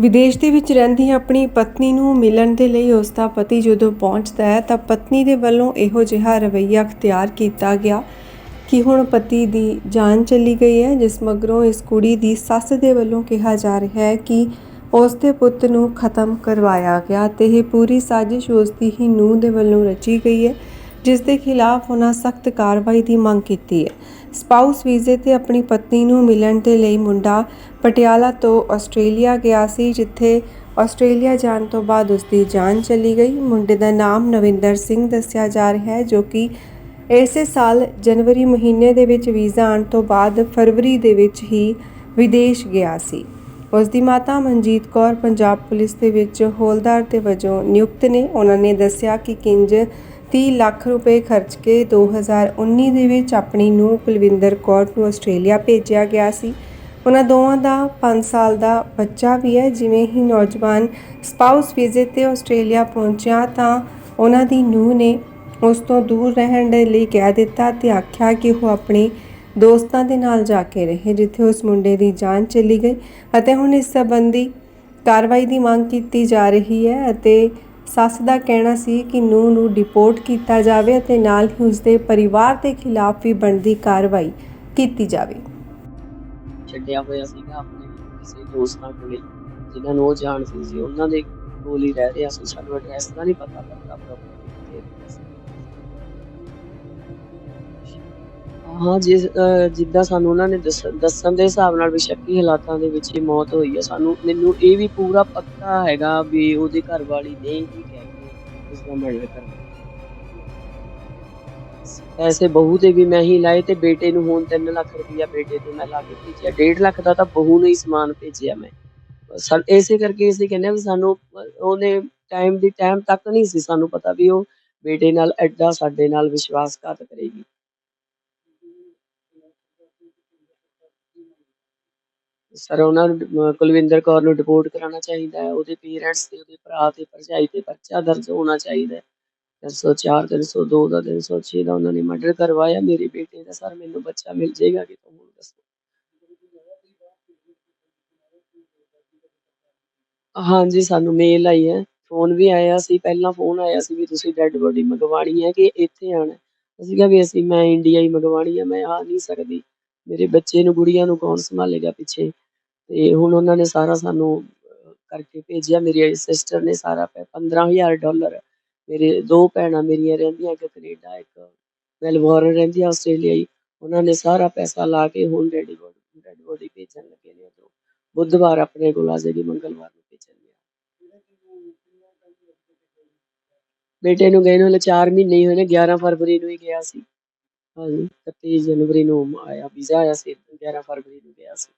ਵਿਦੇਸ਼ ਦੇ ਵਿੱਚ ਰਹਿੰਦੀ ਆਪਣੀ ਪਤਨੀ ਨੂੰ ਮਿਲਣ ਦੇ ਲਈ ਉਸ ਦਾ ਪਤੀ ਜਦੋਂ ਪਹੁੰਚਦਾ ਹੈ ਤਾਂ ਪਤਨੀ ਦੇ ਵੱਲੋਂ ਇਹੋ ਜਿਹਾ ਰਵੱਈਆ ਅਖਤਿਆਰ ਕੀਤਾ ਗਿਆ ਕਿ ਹੁਣ ਪਤੀ ਦੀ ਜਾਨ ਚਲੀ ਗਈ ਹੈ, ਜਿਸ ਮਗਰੋਂ ਇਸ ਕੁੜੀ ਦੀ ਸੱਸ ਦੇ ਵੱਲੋਂ ਕਿਹਾ ਜਾ ਰਿਹਾ ਹੈ ਕਿ ਉਸ ਦੇ ਪੁੱਤ ਨੂੰ ਖਤਮ ਕਰਵਾਇਆ ਗਿਆ ਤੇ ਇਹ ਪੂਰੀ ਸਾਜ਼ਿਸ਼ ਉਸ ਦੀ ਹੀ ਨੂੰਹ ਦੇ ਵੱਲੋਂ ਰਚੀ ਗਈ ਹੈ। ਜਿਸ ਦੇ ਖਿਲਾਫ ਉਹਨਾਂ ਸਖਤ ਕਾਰਵਾਈ ਦੀ ਮੰਗ ਕੀਤੀ ਹੈ। ਸਪਾਊਸ ਵੀਜ਼ੇ ਤੇ ਆਪਣੀ ਪਤਨੀ ਨੂੰ ਮਿਲਣ ਦੇ ਲਈ ਮੁੰਡਾ ਪਟਿਆਲਾ ਤੋਂ ਆਸਟ੍ਰੇਲੀਆ ਗਿਆ ਸੀ, ਜਿੱਥੇ ਆਸਟ੍ਰੇਲੀਆ ਜਾਣ ਤੋਂ ਬਾਅਦ ਉਸ ਦੀ ਜਾਨ ਚਲੀ ਗਈ। ਮੁੰਡੇ ਦਾ ਨਾਮ ਨਵਿੰਦਰ ਸਿੰਘ ਦੱਸਿਆ ਜਾ ਰਿਹਾ ਹੈ, ਜੋ ਕਿ ਇਸੇ ਸਾਲ ਜਨਵਰੀ ਮਹੀਨੇ ਦੇ ਵਿੱਚ ਵੀਜ਼ਾ ਆਉਣ ਤੋਂ ਬਾਅਦ ਫਰਵਰੀ ਦੇ ਵਿੱਚ ਹੀ ਵਿਦੇਸ਼ ਗਿਆ ਸੀ। ਉਸ ਦੀ ਮਾਤਾ ਮਨਜੀਤ ਕੌਰ, ਪੰਜਾਬ ਪੁਲਿਸ ਦੇ ਵਿੱਚ ਹੌਲਦਾਰ ਦੇ ਵਜੋਂ ਨਿਯੁਕਤ ਨੇ। ਉਹਨਾਂ ਨੇ ਦੱਸਿਆ ਕਿ ਕਿੰਜ 30 ਲੱਖ ਰੁਪਏ ਖਰਚ ਕੇ 2019 ਦੇ ਵਿੱਚ ਆਪਣੀ ਨੂੰਹ ਕੁਲਵਿੰਦਰ ਕੌਰ ਨੂੰ ਆਸਟ੍ਰੇਲੀਆ ਭੇਜਿਆ ਗਿਆ ਸੀ। ਉਹਨਾਂ ਦੋਵਾਂ ਦਾ 5 ਸਾਲ ਦਾ ਬੱਚਾ ਵੀ ਹੈ। ਜਿਵੇਂ ਹੀ ਨੌਜਵਾਨ ਸਪਾਊਸ ਵੀਜ਼ੇ ਤੇ ਆਸਟ੍ਰੇਲੀਆ ਪਹੁੰਚਿਆ ਤਾਂ ਉਹਨਾਂ ਦੀ ਨੂੰਹ ਨੇ ਉਸ ਤੋਂ ਦੂਰ ਰਹਿਣ ਦੇ ਲਈ ਕਹਿ ਦਿੱਤਾ ਤੇ ਆਖਿਆ ਕਿ ਉਹ ਆਪਣੇ ਦੋਸਤਾਂ ਦੇ ਨਾਲ ਜਾ ਕੇ ਰਹੇ, ਜਿੱਥੇ ਉਸ ਮੁੰਡੇ ਦੀ ਜਾਨ ਚਲੀ ਗਈ ਅਤੇ ਹੁਣ ਇਸ ਸੰਬੰਧੀ ਕਾਰਵਾਈ ਦੀ ਮੰਗ ਕੀਤੀ ਜਾ ਰਹੀ ਹੈ ਅਤੇ ਸੱਸ ਦਾ ਕਹਿਣਾ ਸੀ ਕਿ ਨੂੰਹ ਨੂੰ ਡਿਪੋਰਟ ਕੀਤਾ ਜਾਵੇ ਅਤੇ ਨਾਲ ਹੀ ਉਸਦੇ ਪਰਿਵਾਰ ਦੇ ਖਿਲਾਫ ਵੀ ਬਣਦੀ ਕਾਰਵਾਈ ਕੀਤੀ ਜਾਵੇ। ਛੱਡਿਆ ਹੋਇਆ ਸੀਗਾ ਆਪਣੇ ਕਿਸੇ ਦੋਸਤਾਂ ਕੋਲੇ ਜਿਨ੍ਹਾਂ ਨੂੰ ਉਹ ਜਾਣਦੇ ਸੀ ਉਹਨਾਂ ਦੇ ਕੋਲ ਹੀ ਰਹਿ ਰਿਹਾ ਸੀ। ਸਾਨੂੰ ਐਡਰੈਸ ਦਾ ਨਹੀਂ ਪਤਾ ਲੱਗਾ ਪ੍ਰੋਪਰ ਹਾਂ, ਜਿਸ, ਅਹ, ਜਿੱਦਾਂ ਸਾਨੂੰ ਉਹਨਾਂ ਨੇ ਦੱਸ- ਦੱਸਣ ਦੇ ਹਿਸਾਬ ਨਾਲ ਵਿਸ਼ਕੀ ਹਾਲਾਤਾਂ ਦੇ ਵਿੱਚ ਇਹ ਮੌਤ ਹੋਈ ਹੈ ਸਾਨੂੰ, ਮੈਨੂੰ ਇਹ ਵੀ ਪੂਰਾ ਪੱਕਾ ਹੈਗਾ ਵੀ ਉਹਦੇ ਘਰ ਵਾਲੀ ਨੇ ਹੀ ਕਹਿ ਕੇ ਉਸ ਦਾ ਮਰਡਰ ਕਰਨਾ ਪੈਸੇ ਬਹੂ ਦੇ ਵੀ ਮੈਂ ਹੀ ਲਾਏ ਤੇ ਬੇਟੇ ਨੂੰ ਹੁਣ 3 ਲੱਖ ਰੁਪਇਆ ਬੇਟੇ ਤੇ ਮੈਂ ਲਾ ਕੇ ਭੇਜਿਆ। 1.5 ਲੱਖ ਦਾ ਤਾਂ ਬਹੂ ਨੂੰ ਹੀ ਸਮਾਨ ਭੇਜਿਆ ਮੈਂ। ਸਾ- ਇਸੇ ਕਰਕੇ ਅਸੀਂ ਕਹਿੰਦੇ ਵੀ ਸਾਨੂੰ, ਉਹਨੇ ਟਾਈਮ ਦੀ ਟਾਈਮ ਤੱਕ ਨਹੀਂ ਸੀ ਸਾਨੂੰ ਪਤਾ ਵੀ ਉਹ ਬੇਟੇ ਨਾਲ ਐਡਾ ਸਾਡੇ ਨਾਲ ਵਿਸ਼ਵਾਸਘਾਤ ਕਰੇਗੀ। ਸਰ, ਉਹਨਾਂ ਨੂੰ ਕੁਲਵਿੰਦਰ ਕੌਰ ਨੂੰ ਡਿਪੋਰਟ ਕਰਾਉਣਾ ਚਾਹੀਦਾ ਹੈ, ਉਹਦੇ ਪੇਰੈਂਟਸ ਤੇ, ਉਹਦੇ ਭਰਾ ਤੇ ਭਰਜਾਈ ਤੇ ਪਰਚਾ ਦਰਜ ਹੋਣਾ ਚਾਹੀਦਾ ਹੈ। 304 302 ਦਾ 306 ਦਾ ਉਹਨਾਂ ਨੇ ਮਰਡਰ ਕਰਵਾਇਆ। ਮੇਰੇ ਬੇਟੇ ਦਾ ਸਰ, ਮੈਨੂੰ ਬੱਚਾ ਮਿਲ ਜਾਏਗਾ ਕਿ ਤੁਹਾਨੂੰ ਦੱਸੋ। ਹਾਂਜੀ, ਸਾਨੂੰ ਮੇਲ ਆਈ ਹੈ। ਫੋਨ ਵੀ ਆਇਆ ਸੀ, ਪਹਿਲਾਂ ਫੋਨ ਆਇਆ ਸੀ ਵੀ ਤੁਸੀਂ ਡੈੱਡ ਬੋਡੀ ਮੰਗਵਾਣੀ ਹੈ ਕਿ ਇੱਥੇ ਆਣਾ ਅਸੀਂ ਕਿਹਾ ਵੀ ਅਸੀਂ, ਮੈਂ ਇੰਡੀਆ ਹੀ ਮੰਗਵਾਣੀ ਹੈ, ਮੈਂ ਆ ਨਹੀਂ ਸਕਦੀ। ਮੇਰੇ ਬੱਚੇ ਨੂੰ, ਗੁੜੀਆਂ ਨੂੰ ਕੌਣ ਸੰਭਾਲੇਗਾ ਪਿੱਛੇ? ਤੇ ਹੁਣ ਉਹਨਾਂ ਨੇ ਸਾਰਾ ਸਾਨੂੰ ਕਰਕੇ ਭੇਜਿਆ। ਮੇਰੀ ਸਿਸਟਰ ਨੇ ਸਾਰਾ 15000 ਡਾਲਰ। ਮੇਰੇ ਦੋ ਭੈਣਾਂ ਮੇਰੀਆਂ ਰਹਿੰਦੀਆਂ, ਇੱਕ ਕੈਨੇਡਾ, ਇੱਕ ਮੈਲਬੌਰਨ ਰਹਿੰਦੀ ਆਸਟ੍ਰੇਲੀਆ ਹੀ ਉਹਨਾਂ ਨੇ ਸਾਰਾ ਪੈਸਾ ਲਾ ਕੇ ਹੁਣ ਡੈਡੀ ਬੋਡੀ, ਡੈਡ ਬੋਡੀ ਭੇਜਣ ਲੱਗੇ ਨੇ ਉਧਰੋਂ। ਬੁੱਧਵਾਰ ਆਪਣੇ ਕੋਲ ਆ ਜਾਏਗੀ, ਮੰਗਲਵਾਰ ਨੂੰ ਭੇਜਣਗੇ ਬੇਟੇ ਨੂੰ ਗਏ ਨੂੰ ਹਲੇ 4 ਮਹੀਨੇ ਹੀ ਹੋਏ ਨੇ 11 ਫਰਵਰੀ ਨੂੰ ਹੀ ਗਿਆ ਸੀ। ਹਾਂਜੀ 31 ਜਨਵਰੀ ਨੂੰ ਆਇਆ, ਵੀਜ਼ਾ ਆਇਆ ਸੀ 11 ਫਰਵਰੀ ਨੂੰ ਗਿਆ ਸੀ।